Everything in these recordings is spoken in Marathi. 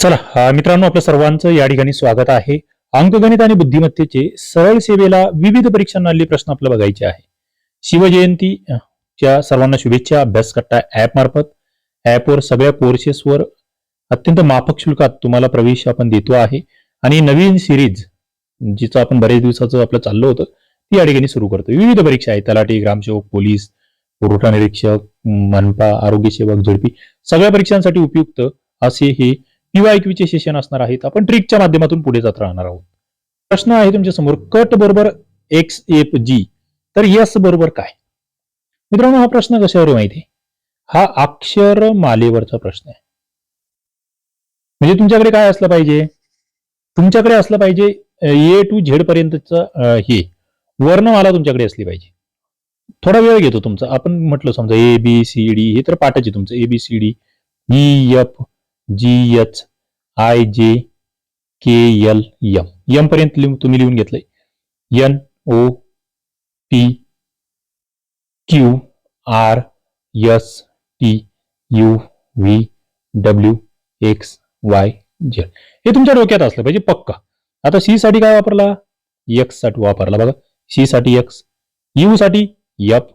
चला मित्रांनो आपल्या सर्वांचं या ठिकाणी स्वागत आहे. अंकगणित आणि बुद्धिमत्तेचे सरळ सेवेला विविध परीक्षांना प्रश्न आपल्याला बघायचे आहे. शिवजयंती च्या सर्वांना शुभेच्छा अभ्यास करता ऍप मार्फत ऍपवर सगळ्या कोर्सेसवर अत्यंत माफक शुल्कात तुम्हाला प्रवेश आपण देतो आहे. आणि नवीन सिरीज जिचं आपण बरेच दिवसाचं आपलं चाललं होतं ती या ठिकाणी सुरू करतो. विविध परीक्षा आहेत तलाठी ग्रामसेवक पोलीस पुरवठा निरीक्षक मनपा आरोग्य सेवक झडपी सगळ्या परीक्षांसाठी उपयुक्त असे हे पीवायक्यूचे सेशन असणार आहेत. आपण ट्रिकच्या माध्यमातून पुढे जात राहणार आहोत. प्रश्न आहे तुमच्यासमोर कट बरोबर एक्स एफ जी तर यस बरोबर काय? मित्रांनो हा प्रश्न कशावर माहिती आहे? हा अक्षर मालेवरचा प्रश्न आहे. म्हणजे तुमच्याकडे काय असलं पाहिजे? तुमच्याकडे असलं पाहिजे ए टू झेड पर्यंतचं हे. वर्णमाला तुमच्याकडे असली पाहिजे. थोडा वेळ घेतो तुमचा. आपण म्हटलं समजा ए बी सी डी हे तर पाठाचे तुमचं. A B C D E F G H I J K L M M पर्यंत लिहून- तुम्ही लिहून घेतलंय. N O P Q R S T U V W X Y Z हे तुमच्या डोक्यात असलं पाहिजे पक्का. आता सी साठी काय वापरला? एक्ससाठी वापरला. बघा सी साठी एक्स यू साठी एफ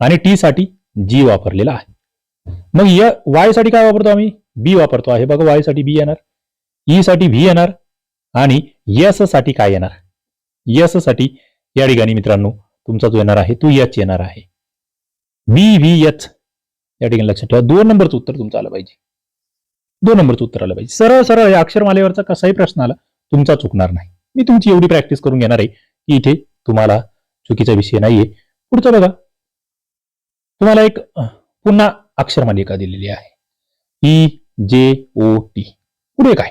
आणि टी साठी जी वापरलेला आहे. मग य वायसाठी काय वापरतो आम्ही? बी वापरतो आहे. बघा वायसाठी बी येणार ई साठी व्ही येणार आणि यससाठी काय येणार? यससाठी या ठिकाणी मित्रांनो तुमचा जो येणार आहे तो यच येणार आहे. बी व्ही यच या ठिकाणी लक्षात ठेवा. दोन नंबरचं उत्तर तुमचं आलं पाहिजे. दोन नंबरचं उत्तर आलं पाहिजे. सरळ सरळ या अक्षरमालेवरचा कसाही प्रश्न आला तुमचा चुकणार नाही. मी तुमची एवढी प्रॅक्टिस करून घेणार आहे की इथे तुम्हाला चुकीचा विषय नाहीये. पुढचं बघा. तुम्हाला एक पुन्हा अक्षरमालिका दिलेली आहे. ई जे ओ टी. पुढे काय?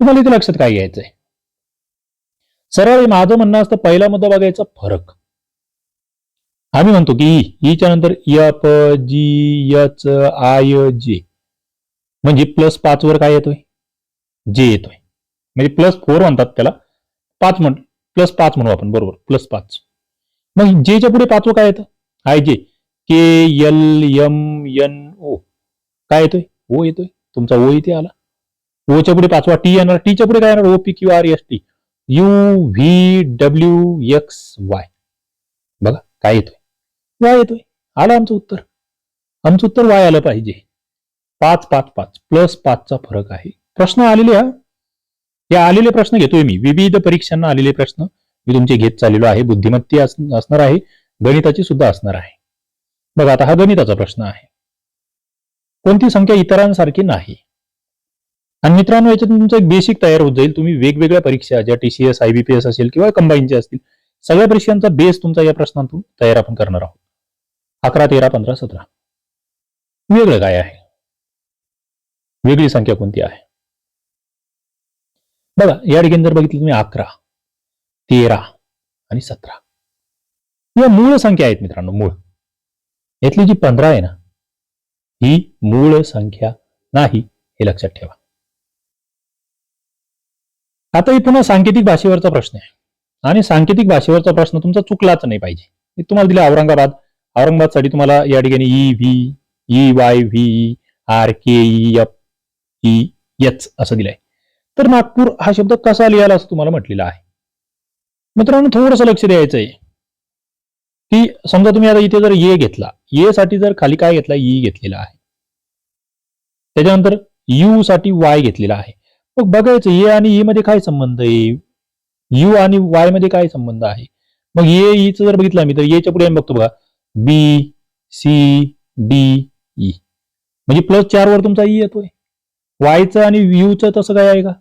तुम्हाला इथे लक्षात काय घ्यायचंय? सरळ माझं म्हणणं असतं पहिला मुद्दा बघायचा फरक. आम्ही म्हणतो की ई च्या नंतर यप जी एच आय जे. म्हणजे प्लस पाच वर काय येतोय? जे येतोय. म्हणजे प्लस फोर म्हणतात त्याला. पाच म्हण प्लस पाच म्हणू आपण बरोबर. प्लस पाच. मग जेच्या पुढे पाचवं काय येतं? I J. K L M N O. काय येतोय? ओ येतोय? तुमचा ओ इथे आला? ओच्या पुढे पाचवा टी येणार. टीच्या पुढे काय येणार? O P Q R S T U V W X Y बघा काय येतोय? वाय येतोय. आलं आमचं उत्तर. आमचं उत्तर वाय आलं पाहिजे. पाच पाच पाच. प्लस पाचचा फरक आहे. प्रश्न आलेले हा? या आलेले प्रश्न घेतोय मी. विविध परीक्षांना आलेले प्रश्न मी तुमचे घेत चाललेलो आहे. बुद्धिमत्ती असणार आहे. गणिताची सुद्धा असणार आहे. बघा आता हा गणिताचा प्रश्न आहे. कोणती संख्या इतरांसारखी नाही. आणि मित्रांनो याच्यात तुमचं एक बेसिक तयार होत जाईल. तुम्ही वेगवेगळ्या परीक्षा ज्या टीसीएस आयबीपीएस असेल किंवा कंबाईनच्या असतील सगळ्या परीक्षांचा बेस तुमचा या प्रश्नातून तयार आपण करणार आहोत. अकरा तेरा पंधरा सतरा. वेगळं काय आहे? वेगळी संख्या कोणती आहे? बघा या ठिकाणी जर बघितलं तुम्ही अकरा तेरा आणि सतरा. या मूळ संख्या आहेत मित्रांनो मूळ. यातली जी पंधरा आहे ना ही मूळ संख्या नाही हे लक्षात ठेवा. आता ही पुन्हा सांकेतिक भाषेवरचा प्रश्न आहे. आणि सांकेतिक भाषेवरचा प्रश्न तुमचा चुकलाच नाही पाहिजे. मी तुम्हाला दिला औरंगाबाद. औरंगाबादसाठी तुम्हाला या ठिकाणी E V E Y V R K E F E H असं दिलंय. तर नागपूर हा शब्द कसा लिहायला असं तुम्हाला म्हटलेला आहे. मित्रांनो थोडंसं लक्ष द्यायचं आहे की समजा तुम्ही आता इथे जर ये घेतला ये साठी जर खाली काय घेतला ई घेतलेला आहे. त्याच्यानंतर यू साठी वाय घेतलेला आहे. मग बघायचं ए आणि ई मध्ये काय संबंध आहे? यू आणि वायमध्ये काय संबंध आहे? मग ए ईचं जर बघितलं मी तर येच्या पुढे आम्ही बघतो बघा बी सी डी ई. म्हणजे प्लस चार वर तुमचा ई येतोय. वायचं आणि व्ह्यूचं तसं काय आहे का?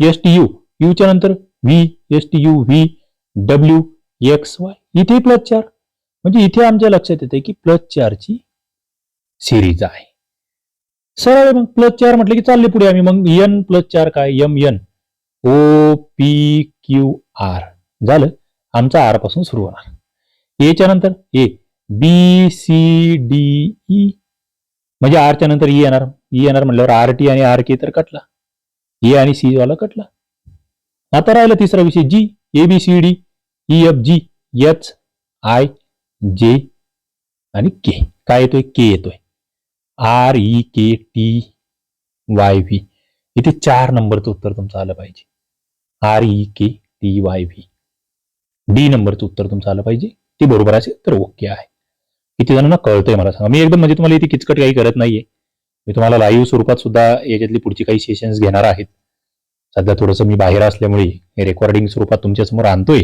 एस टी यू यूच्या नंतर V S T U V W X Y इथे प्लस चार. म्हणजे इथे आमच्या लक्षात येते की प्लस चारची सिरीज आहे. सरळ मग. प्लस चार म्हटलं की चालले पुढे आम्ही. मग एन प्लस चार काय? M N O P Q R झालं. आमचा आरपासून सुरू होणार. एच्या नंतर A B C D E म्हणजे आरच्या नंतर ई येणार. ई येणार म्हटल्यावर आर टी आणि आर के तर कटला. ए आणि सी वाला कटला. आता राहिला तिसरा विषय. G A B C D E F G H I J आणि के काय येतोय? के येतोय. R E K T Y V इथे चार नंबरचं उत्तर तुमचं आलं पाहिजे. R E K T Y V D नंबरचं उत्तर तुमचं आलं पाहिजे. ते बरोबर असेल तर ओके आहे. किती जणांना कळतंय मला सांगा. मी एकदम म्हणजे तुम्हाला इथे किचकट काही करत नाहीये. मी तुम्हाला लाईव्ह स्वरूपात सुद्धा याच्यातली पुढची काही सेशन्स घेणार आहेत. सध्या थोडंसं मी बाहेर असल्यामुळे हे रेकॉर्डिंग स्वरूपात तुमच्यासमोर आणतोय.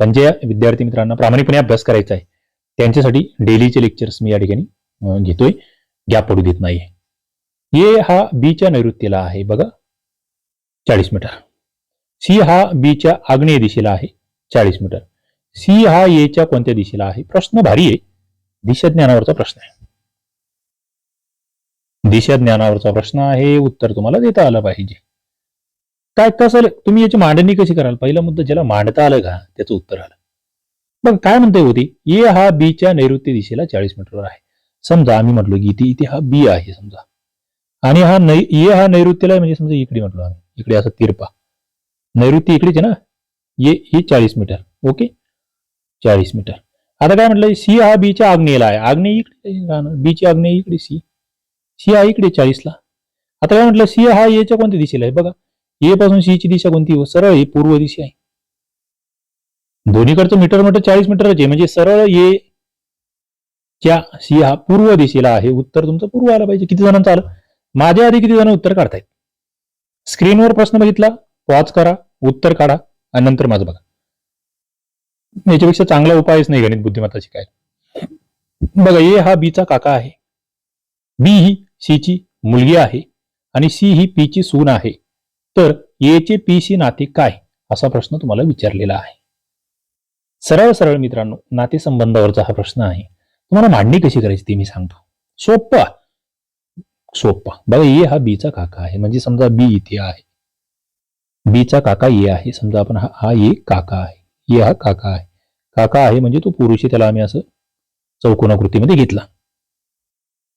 पण जे विद्यार्थी मित्रांना प्रामाणिकपणे अभ्यास करायचा आहे त्यांच्यासाठी डेलीचे लेक्चर्स मी या ठिकाणी घेतोय. गॅप पडू देत नाहीये. ए हा बीच्या नैऋत्येला आहे बघा. चाळीस मीटर. सी हा बीच्या आग्नेय दिशेला आहे चाळीस मीटर. सी हा एच्या कोणत्या दिशेला आहे? प्रश्न भारी आहे. दिशा ज्ञानावरचा प्रश्न आहे. दिशा ज्ञानावरचा प्रश्न आहे उत्तर तुम्हाला देता आलं पाहिजे. काय कसं तुम्ही याची मांडणी कशी कराल? पहिला मुद्दा ज्याला मांडता आलं का त्याचं उत्तर आलं. मग काय म्हणते होती? ए हा बीच्या नैऋत्य दिशेला चाळीस मीटरवर आहे. समजा आम्ही म्हटलो की इथे इथे हा बी आहे समजा. आणि हा नै ए हा नैऋत्यला आहे म्हणजे समजा इकडे म्हटलो आम्ही. इकडे असं तिरपा. नैऋत्य इकडेच आहे ना? ये हे चाळीस मीटर. ओके? चाळीस मीटर. आता काय म्हटलं? सी हा बीच्या आग्नेयला आहे. आग्नेय इकडे राहणार बीची आग्नेय इकडे सी. सी हा इकडे चाळीसला. आता काय म्हटलं? सी हा एच्या कोणत्या दिशेला आहे? बघा. ए पासून सी ची दिशा कोणती? सरळ ही पूर्व दिशा आहे. दोन्हीकडचं मीटर मीटर चाळीस मीटरच आहे. म्हणजे सरळ ए च्या सी हा पूर्व दिशेला आहे. उत्तर तुमचं पूर्व आलं पाहिजे. किती जणांचं आलं? माझ्या आधी किती जण उत्तर काढतायत? स्क्रीनवर प्रश्न बघितला? पॉज करा. उत्तर काढा. आणि नंतर माझं बघा. याच्यापेक्षा चांगला उपायच नाही गणित बुद्धिमत्ता शिकायला. बघा ए हा बीचा काका आहे. बी ही सी ची मुलगी आहे. आणि सी ही पी ची सून आहे. तर ए चे पी शी नाते काय? असा प्रश्न तुम्हाला विचारलेला आहे. सरळ सरळ मित्रांनो नातेसंबंधावरचा हा प्रश्न आहे. तुम्हाला मांडणी कशी करायची ती मी सांगतो. सोप्पा. सोप्पा. बघा ए हा बीचा काका आहे. म्हणजे समजा बी इथे आहे. बीचा काका ए आहे. समजा आपण हा हा ए काका आहे. ए हा काका आहे. काका आहे म्हणजे तो पुरुष त्याला आम्ही असं चौकोनाकृतीमध्ये घेतला.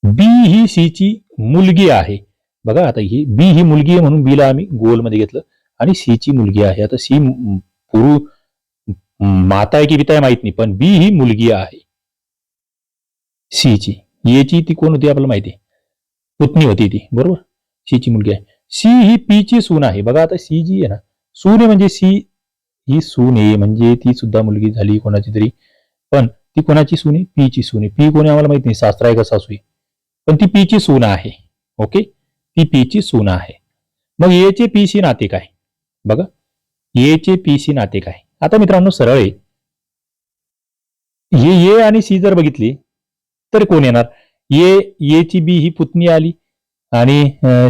बी ही सीची मुलगी आहे. बघा आता ही बी ही मुलगी आहे म्हणून बीला आम्ही गोलमध्ये घेतलं. आणि सी ची मुलगी आहे. आता सी पुरु माता आहे की पिता आहे माहीत नाही पण बी ही मुलगी आहे. सी ची. ए ची ती कोण होती आपल्याला माहिती आहे? पुतणी होती ती. बरोबर? सी ची मुलगी आहे. सी ही पी ची सून आहे. बघा आता सी जी आहे ना सून आहे म्हणजे सी ही सून आहे म्हणजे ती सुद्धा मुलगी झाली कोणाची तरी. पण ती कोणाची सून आहे? पी ची सून आहे. पी कोणी आम्हाला माहीत नाही. सासरा आहे का सासू आहे? पण ती पी ची सून आहे. ओके ही पीची सून आहे. मग एचे पी शी नाते काय बघा. एचे पी शी नाते काय आता मित्रांनो सरळ आहे ये ये आणि सी जर बघितली तर कोण येणार? ये ए बी ही पुतणी आली आणि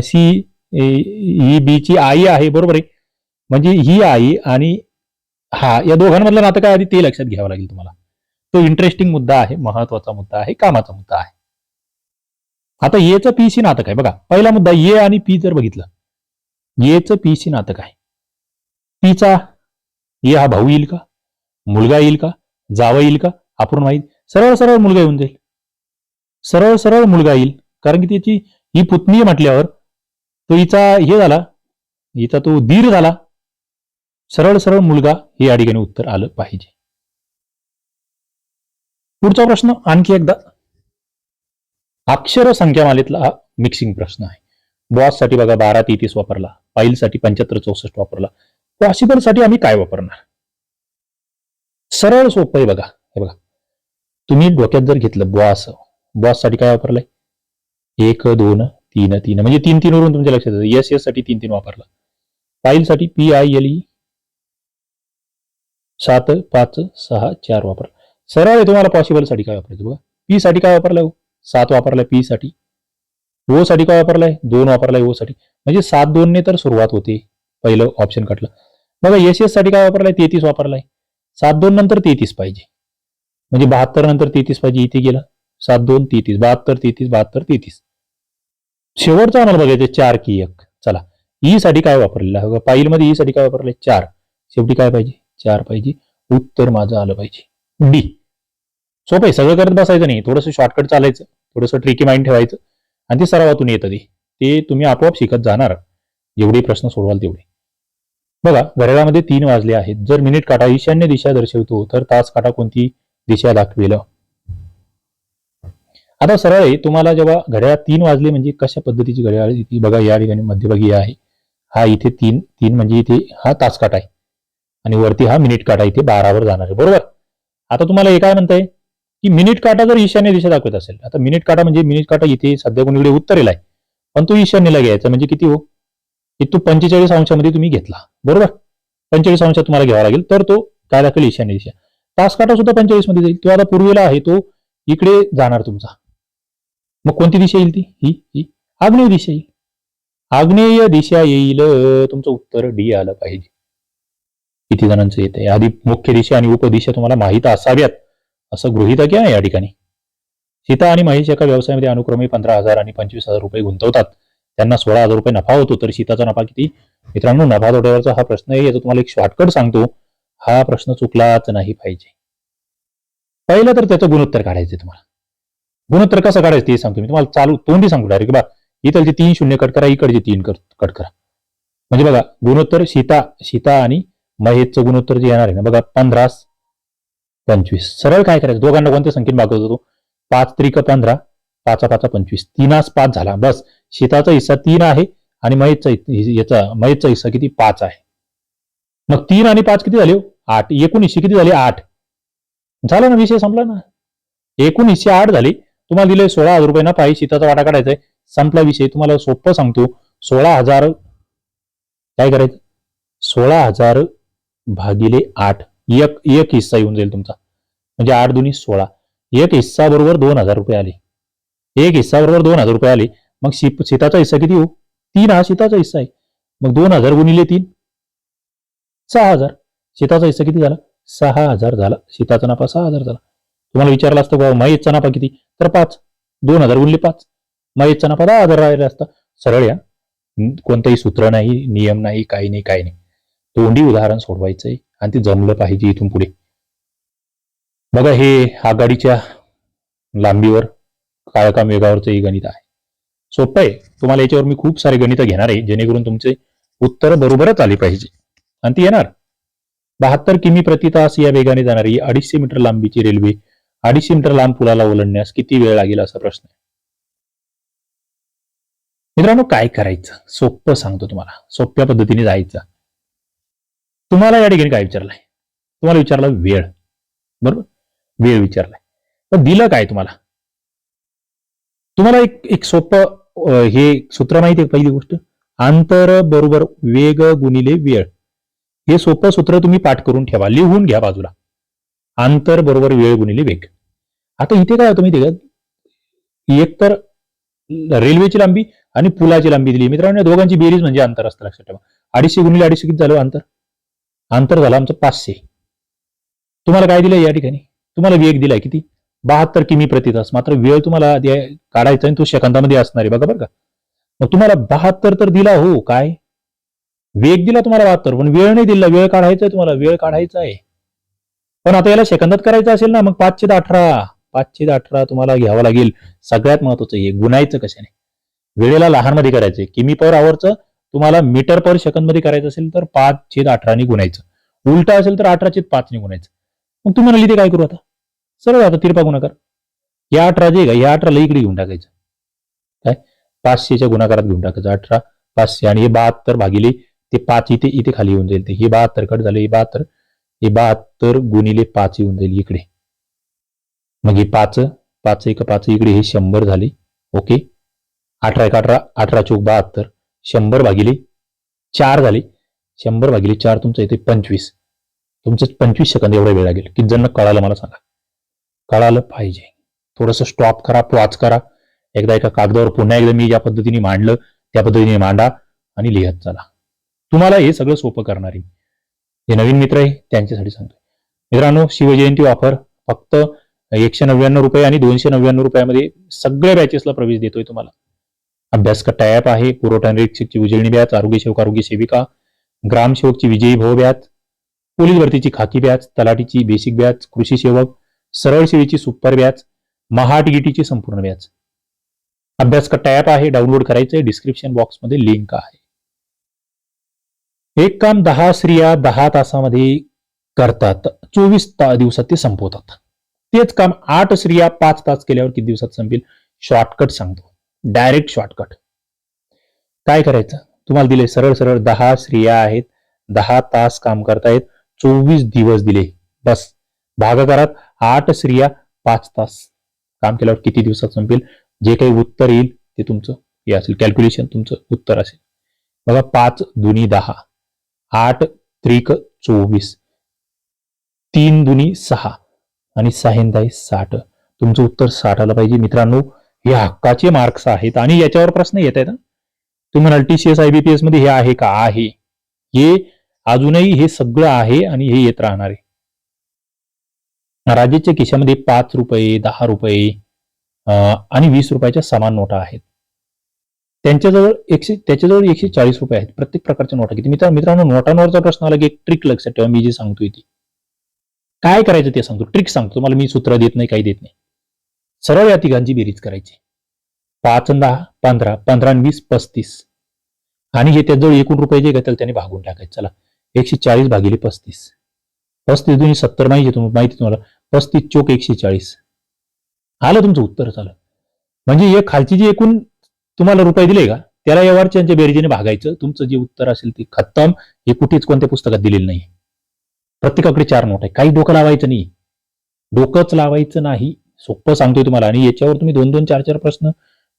सी ही बीची आई आहे बरोबर आहे? म्हणजे ही आई आणि हा या दोघांमधलं नातं काय आधी ते लक्षात घ्यावं लागेल तुम्हाला. तो इंटरेस्टिंग मुद्दा आहे महत्त्वाचा मुद्दा आहे कामाचा मुद्दा आहे. आता येचं पी शी नाटक आहे बघा पहिला मुद्दा ये आणि पी जर बघितलं येचं पी शी नाटक आहे पीचा ये हा भाऊ येईल का? मुलगा येईल का? जावं येईल का? आपण माहीत सरळ सरळ मुलगा येऊन जाईल. सरळ सरळ मुलगा येईल. कारण की त्याची ही पुतणी म्हटल्यावर तो हिचा हे झाला हिचा तो दीर झाला. सरळ सरळ मुलगा हे या ठिकाणी उत्तर आलं पाहिजे. पुढचा प्रश्न आणखी एकदा. अक्षर संख्यामालेतला हा मिक्सिंग प्रश्न आहे. बॉससाठी बघा बारा तेहतीस वापरला. पाईलसाठी पंच्याहत्तर चौसष्ट वापरला. पॉसिबलसाठी आम्ही काय वापरणार? सरळ सोपं आहे बघा. हे बघा. तुम्ही डोक्यात जर घेतलं बॉस बॉससाठी काय वापरलंय? एक दोन तीन तीन. म्हणजे तीन तीन वरून तुमच्या लक्षात येतं. एस एससाठी तीन तीन वापरला. पाईलसाठी पी आय एल ई सात पाच सहा चार वापरला. सरळ आहे तुम्हाला पॉसिबलसाठी काय वापरायचं बघा. पी साठी काय वापरलं? सात वापरलाय पी साठी. ओ साठी काय वापरलाय? दोन वापरलाय ओ साठी. म्हणजे सात दोनने तर सुरुवात होते. पहिलं ऑप्शन कटलं बघा एस एससाठी काय वापरलाय? तेहतीस वापरलाय. सात दोन नंतर तेहतीस पाहिजे. म्हणजे बहात्तर नंतर तेहतीस पाहिजे इथे गेलं. सात दोन तेहतीस. बहात्तर तेहतीस बहात्तर तेहतीस. शेवटचा आम्हाला बघायचं चार की एक. चला. ई साठी काय वापरलेला पाईल मध्ये ई e साठी काय वापरलंय? चार. शेवटी काय पाहिजे? चार पाहिजे. उत्तर माझं आलं पाहिजे. डी सोपं आहे. सगळं करत बसायचं नाही. थोडंसं शॉर्टकट चालायचं. थोडंसं ट्रिकी माइंड ठेवायचं. आणि ते सरावातून येतं ते. ते तुम्ही आपोआप शिकत जाणार. जेवढे प्रश्न सोडवाल तेवढे. बघा घड्याळामध्ये तीन वाजले आहेत. जर मिनिट काटा ईशान्य दिशा दर्शवतो तर तास काटा कोणती दिशा दाखवेल? आता सरळ आहे. तुम्हाला जेव्हा घड्याळ तीन वाजले म्हणजे कशा पद्धतीची घड्याळ ती बघा या ठिकाणी मध्यभागी आहे. हा इथे तीन. तीन म्हणजे इथे हा तास काटा आहे. आणि वरती हा मिनिट काटा इथे बारावर जाणार आहे. बरोबर? आता तुम्हाला हे काय म्हणताय? की मिनिट काटा जर ईशान्य दिशा दाखवत असेल आता मिनिट काटा म्हणजे मिनिट काटा इथे सध्या कोणीकडे उत्तरेला आहे पण तो ईशान्यला घ्यायचा म्हणजे किती हो? की तो पंचेचाळीस अंशामध्ये तुम्ही घेतला बरोबर? पंचेचाळीस अंशात तुम्हाला घ्यावा लागेल तर तो काय दाखवेल ईशान्य दिशा. तास काटा सुद्धा पंचेचाळीसमध्ये जाईल तो आता पूर्वेला आहे तो इकडे जाणार तुमचा. मग कोणती दिशा येईल ती? ही ही. आग्नेय दिशा येईल. आग्नेय दिशा येईल तुमचं उत्तर डी आलं पाहिजे. किती जणांचं येत आहे आधी मुख्य दिशा आणि उपदिशा तुम्हाला माहीत असाव्यात. असं गृहित आहे या ठिकाणी? सीता आणि महेश एका व्यवसायामध्ये अनुक्रमे पंधरा हजार आणि पंचवीस हजार रुपये गुंतवतात. त्यांना सोळा हजार रुपये नफा होतो तर सीताचा नफा किती? मित्रांनो नफा तोट्यावरचा हा प्रश्न आहे याचा तुम्हाला एक शॉर्टकट सांगतो. हा प्रश्न चुकलाच नाही पाहिजे. पहिलं तर त्याचं गुणोत्तर काढायचं तुम्हाला. गुणोत्तर कसं काढायचं ते सांगतो मी. तुम्हाला चालू तोंडी सांगतो डायरेक्ट बा इथलचे तीन शून्य कट करा इकडचे तीन कट कट करा. म्हणजे बघा गुणोत्तर सीता सीता आणि महेशचं गुणोत्तर जे येणार आहे ना बघा पंधरा पंचवीस. सरळ काय करायचं? दोघांना कोणत्या संख्येने भागवतो तो? पाच त्रिक पंधरा पाचा पाचा पंचवीस. तीनास पाच झाला. बस. शेताचा हिस्सा तीन आहे आणि महेशचा याचा महेशचा हिस्सा किती? पाच आहे. मग तीन आणि पाच किती झाले हो? आठ. एकोणीसशे किती झाले? आठ. झाला ना विषय? संपला ना. एकोणीसशे आठ झाले. तुम्हाला दिले सोळा हजार रुपये ना पाहिजे शेताचा वाटा काढायचा आहे संपला विषय. तुम्हाला सोपं सांगतो. सोळा हजार काय करायचं? सोळा हजार भागिले आठ. एक एक हिस्सा येऊन जाईल तुमचा. म्हणजे आठ दोन्ही सोळा. एक हिस्सा बरोबर दोन हजार रुपये आले. एक हिस्सा बरोबर दोन हजार रुपये आले. मग शिप शेताचा हिस्सा किती हो? तीन हा शेताचा हिस्सा आहे. मग दोन हजार गुणिले तीन. सहा हजार. शेताचा हिस्सा किती झाला? सहा हजार झाला. शेताचा नफा सहा हजार झाला. तुम्हाला विचारला असतं बाबा महेशचा नफा किती? तर पाच. दोन हजार गुणले पाच. महेशचा नफा दहा हजार राहिला असता. सरळ या. कोणतंही सूत्र नाही नियम नाही काही नाही काही नाही. तोंडी उदाहरण सोडवायचंय. आणि ते जमलं पाहिजे इथून पुढे. बघा हे आघाडीच्या लांबीवर काळकाम वेगावरचं हे गणित आहे. सोपं आहे. तुम्हाला याच्यावर मी खूप सारे गणितं घेणार आहे जेणेकरून तुमचे उत्तर बरोबरच आले पाहिजे. आणि ती येणार. बहात्तर किमी प्रति तास या वेगाने जाणारी अडीचशे मीटर लांबीची रेल्वे अडीचशे मीटर लांब पुलाला ओलांडण्यास किती वेळ लागेल असा प्रश्न आहे. मित्रांनो काय करायचं? सोपं सांगतो तुम्हाला. सोप्या पद्धतीने जायचं. तुम्हाला या ठिकाणी काय विचारलंय? तुम्हाला विचारलं वेळ. बरोबर? वेळ विचारलाय. पण दिलं काय तुम्हाला? तुम्हाला एक एक सोपं हे सूत्र माहिती आहे पहिली गोष्ट? अंतर बरोबर वेग गुणिले वेळ. हे सोपं सूत्र तुम्ही पाठ करून ठेवा. लिहून घ्या बाजूला. अंतर बरोबर वेळ गुणिले वेग. आता इथे काय होतं माहिती का? एक तर रेल्वेची लांबी आणि पुलाची लांबी दिली. मित्रांनो दोघांची बेरीज म्हणजे अंतर असतं लक्षात ठेवा. अडीचशे गुणिले अडीचशे किती झालं अंतर? अंतर झालं आमचं पाचशे. तुम्हाला काय दिलंय या ठिकाणी? तुम्हाला वेग दिलाय किती? बहात्तर किमी प्रति तास. मात्र वेळ तुम्हाला काढायचा आणि तो सेकंदामध्ये असणार आहे बघा बरं का. मग तुम्हाला बहात्तर तर दिला हो काय? वेग दिला तुम्हाला बहात्तर पण वेळ नाही दिला. वेळ काढायचा आहे तुम्हाला वेळ काढायचा आहे. पण आता याला सेकंदात करायचं असेल ना मग पाचशे ते अठरा. पाचशे ते अठरा तुम्हाला घ्यावं लागेल. सगळ्यात महत्वाचं हे गुणायचं कशाने? वेळेला लहानमध्ये करायचंय किमी पर आवरचं तुम्हाला मीटर पर सेकंदमध्ये करायचं असेल तर पाच छेद अठराने गुणायचं. उलटा असेल तर अठरा छेद पाचने गुणायचं. मग तुम्ही म्हणाली ते काय करू आता? सरळ आता तिरपा गुणाकार. या अठरा जे का? या अठराला इकडे घेऊन टाकायचं. काय? पाचशेच्या गुणाकारात घेऊन टाकायचं. अठरा पाचशे आणि हे बहात्तर भागिले ते पाच इथे इथे खाली येऊन जाईल ते. हे बहात्तर कट झाले हे बहात्तर. हे बहात्तर गुणिले पाच येऊन जाईल इकडे. मग हे पाच पाच एक पाच इकडे हे शंभर झाले. ओके? अठरा एक अठरा अठरा चौक बहात्तर. शंभर भागिले चार झाले. शंभर भागिले चार तुमचं येते पंचवीस. तुमचं पंचवीस सेकंद एवढा वेळ लागेल. किती जण कळालं मला सांगा. कळालं पाहिजे. थोडंसं स्टॉप करा पॉज करा. एकदा एका कागदावर पुन्हा एकदा मी ज्या पद्धतीने मांडलं त्या पद्धतीने मांडा आणि लिहत चला. तुम्हाला हे सगळं सोपं करणार आहे. जे नवीन मित्र आहे त्यांच्यासाठी सांगतोय. मित्रांनो शिवजयंती ऑफर फक्त एकशे नव्याण्णव रुपये आणि दोनशे नव्याण्णव रुपयामध्ये सगळ्या बॅचेसला प्रवेश देतोय तुम्हाला. अभ्यास कट्टा ॲप आहे पुरवठा निरीक्षकची उजळणी बॅच आरोग्य सेवक, आरोग्य सेविका, ग्राम ग्रामसेवकची विजयी भाऊ बॅच पोलीस भरतीची खाकी बॅच तलाठीची बेसिक बॅच कृषी सेवक, सरळ सेवेची सुपर बॅच महाटिगिटीची संपूर्ण बॅच अभ्यास कट्टा ॲप आहे डाउनलोड करायचंय डिस्क्रिप्शन बॉक्समध्ये लिंक आहे. एक काम दहा स्त्रिया दहा तासामध्ये करतात, चोवीस दिवसात ते संपवतात. तेच काम आठ स्त्रिया पाच तास केल्यावर किती दिवसात संपेल? शॉर्टकट सांगतो. Direct shortcut. काय करायचं? तुम्हाला दिले सरळ सरळ दहा स्त्रिया आहेत दहा तास काम करतायत चोवीस दिवस दिले. बस. भागाकारात आठ स्त्रिया पाच तास काम केल्यावर किती दिवसात संपेल? जे काही उत्तर येईल ते तुमचं हे असेल. कॅल्क्युलेशन तुमचं उत्तर असेल. बघा पाच दुनी दहा. आठ त्रिक चोवीस. तीन दुनी सहा. आणि सहादाई साठ. तुमचं उत्तर साठ आलं पाहिजे मित्रांनो. हे हक्काचे मार्क्स आहेत. आणि याच्यावर प्रश्न येत आहेत तुम्ही म्हणाल टीसीएस आयबीपीएसमध्ये हे आहे का? आहे. हे अजूनही हे सगळं आहे आणि हे येत राहणार आहे. राज्याच्या खिशामध्ये पाच रुपये दहा रुपये आणि वीस रुपयाच्या समान नोटा आहेत. त्यांच्याजवळ एकशे त्याच्याजवळ एकशे चाळीस रुपये आहेत. प्रत्येक प्रकारच्या नोटा किती? मित्र मित्रांनो नोटांवरचा प्रश्न आला की एक ट्रिक लक्षात ठेवा मी जे सांगतोय ती. काय करायचं ते सांगतो. ट्रिक सांगतो. तुम्हाला मी सूत्र देत नाही काही देत नाही. सरळ या तिघांची बेरीज करायची. पाच दहा पंधरा पंधरा आणि वीस पस्तीस. आणि जे त्याजवळ एकूण रुपये जे घेतील त्याने भागून टाकायचे. चला एकशे चाळीस भागिले पस्तीस. पस्तीस दोन्ही सत्तर माहिती तुम्हाला माहिती तुम्हाला. पस्तीस चोक एकशे चाळीस. आलं तुमचं उत्तर झालं म्हणजे हे खालची जी एकूण तुम्हाला रुपये दिले का त्याला या वरच्यांच्या बेरजेने भागायचं. तुमचं जे उत्तर असेल ते खत्तम. हे कुठेच कोणत्या पुस्तकात दिलेलं नाही. प्रत्येकाकडे चार नोट आहे काही डोकं लावायचं नाही. डोकंच लावायचं नाही. सोपं सांगतोय तुम्हाला. आणि याच्यावर तुम्ही दोन दोन चार चार प्रश्न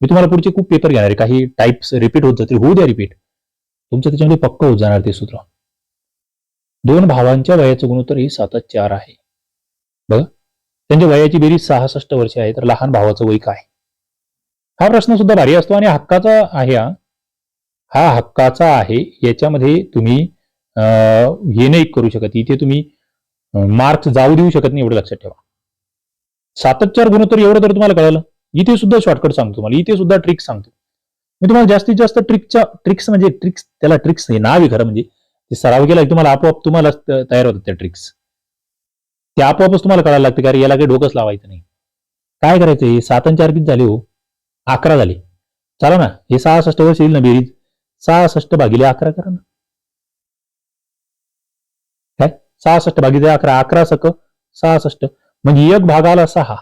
मी तुम्हाला पुढचे खूप पेपर घेणार आहे. काही टाईप्स रिपीट होत जातील. होऊ द्या रिपीट तुमचं त्याच्यामध्ये पक्क होत जाणार ते सूत्र. दोन भावांच्या वयाचं गुणोत्तर हे सातच चार आहे. बघा. त्यांच्या वयाची बेरीज सहासष्ट वर्ष आहे. तर लहान भावाचं वय काय? हा प्रश्न सुद्धा भारी असतो आणि हक्काचा आहे हा. हा हक्काचा आहे. याच्यामध्ये तुम्ही हे नाही करू शकत. इथे तुम्ही मार्क्स जाऊ देऊ शकत नाही एवढं लक्षात ठेवा. सातच चार गुणोत्तर एवढं तर तुम्हाला कळलं. इथे सुद्धा शॉर्टकट सांगतो तुम्हाला. इथे सुद्धा ट्रिक सांगतो. मी तुम्हाला जास्तीत जास्त ट्रिकच्या ट्रिक्स म्हणजे ट्रिक्स त्याला ट्रिक्स हे नाव आहे खरं म्हणजे. ते सराव केला की तुम्हाला आपोआप तुम्हाला तयार होतात त्या ट्रिक्स ते आपोआपच तुम्हाला कळायला लागते कारण याला काही डोकंच लावायचं नाही. काय करायचं हे? सात चार किती झाले हो? अकरा झाले. चला ना हे सहासष्ट वर्ष येईल ना बेरीज? सहासष्ट भागिले अकरा करा ना. काय? सहासष्ट भागिले अकरा अकरा सक सहासष्ट. म्हणजे एक भागाला सहा.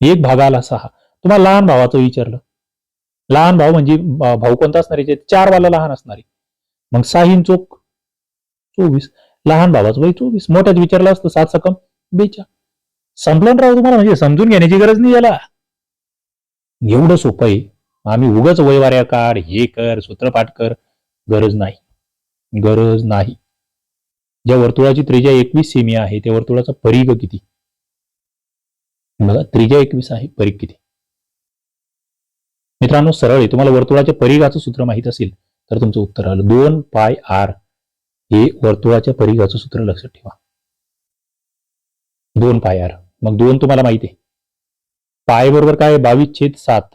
एक भागाला सहा. तुम्हाला लहान भावाचं विचारलं. लहान भाऊ म्हणजे भाऊ कोणता असणार आहे? चार वाला लहान असणार आहे. मग साहीन चोक चोवीस. लहान भावाचं वय चोवीस. मोठ्यात विचारलं असतं सात सकम बेचा. संपलं राव तुम्हाला? म्हणजे समजून घेण्याची गरज नाही याला. एवढं सोपं आहे. आम्ही उगाच वयवाऱ्या काढ हे कर सूत्रपाठ कर. गरज नाही. गरज नाही. ज्या वर्तुळाची त्रिज्या एकवीस सेमी आहे त्या वर्तुळाचा परिघ किती? बघा त्रिज्या एकवीस आहे परिघ किती? मित्रांनो सरळ आहे. तुम्हाला वर्तुळाच्या परिघाचं सूत्र माहीत असेल तर तुमचं उत्तर आलं दोन पाय आर. हे वर्तुळाच्या परिघाचं सूत्र लक्षात ठेवा. दोन पाय आर. मग दोन तुम्हाला माहिती आहे. पाय बरोबर काय बावीस छेद सात.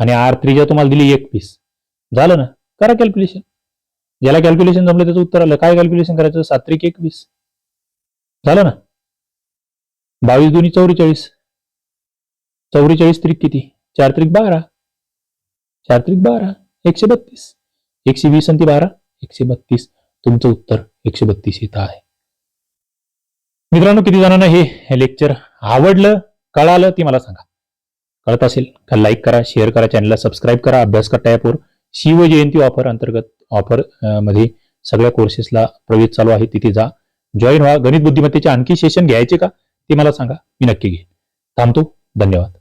आणि आर त्रिज्या तुम्हाला दिली एकवीस. झालं ना? करा कॅल्क्युलेशन ज्याला कॅल्क्युलेशन जमलं त्याचं उत्तर आलं. काय कॅल्क्युलेशन करायचं? सात एकवीस. झालं ना? बावीस दोन्ही चौवेचाळीस. चौवेचाळीस त्रिक किती? चार त्रिक बारा. चार त्रिक बारा. एकशे बत्तीस. एकशे वीस आणि ती बारा. एकशे बत्तीस. तुमचं उत्तर एकशे बत्तीस येत आहे. मित्रांनो किती जणांना हे लेक्चर आवडलं कळालं ती मला सांगा. कळत असेल तर लाईक करा शेअर करा चॅनलला सबस्क्राईब करा. अभ्यास करता ॲपवर शिवजयंती ऑफर अंतर्गत. ऑफरमध्ये सगळ्या कोर्सेसला प्रवेश चालू आहे तिथे जा. जॉईन व्हा. गणित बुद्धिमत्तेचे आणखी सेशन घ्यायचे का? ते मला सांगा. मी नक्की घेईन. थांबतो. धन्यवाद.